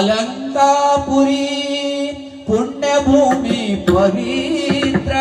అలంకాపురి Punyabhoomi Pavitra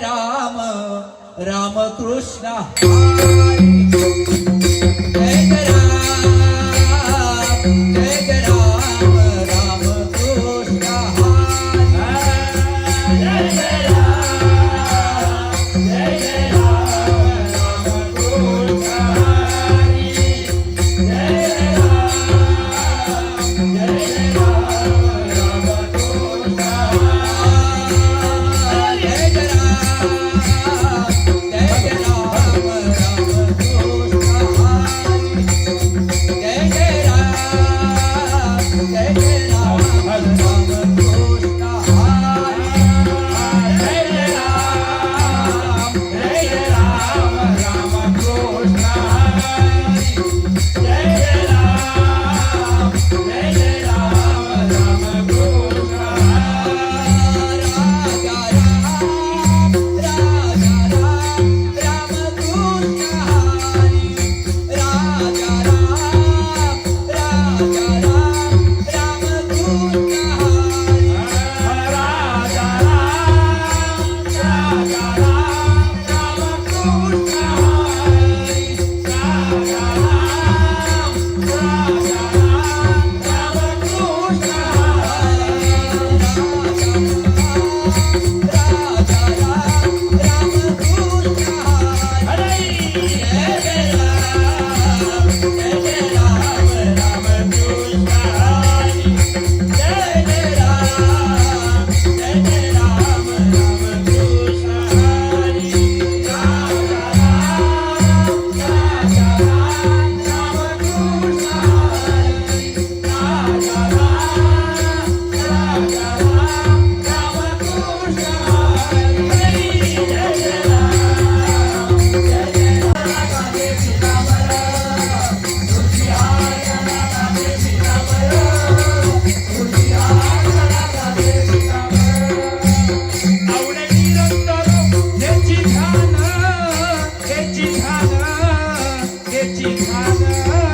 Ram Ramakrishna I Rama Hare Rama Thank you.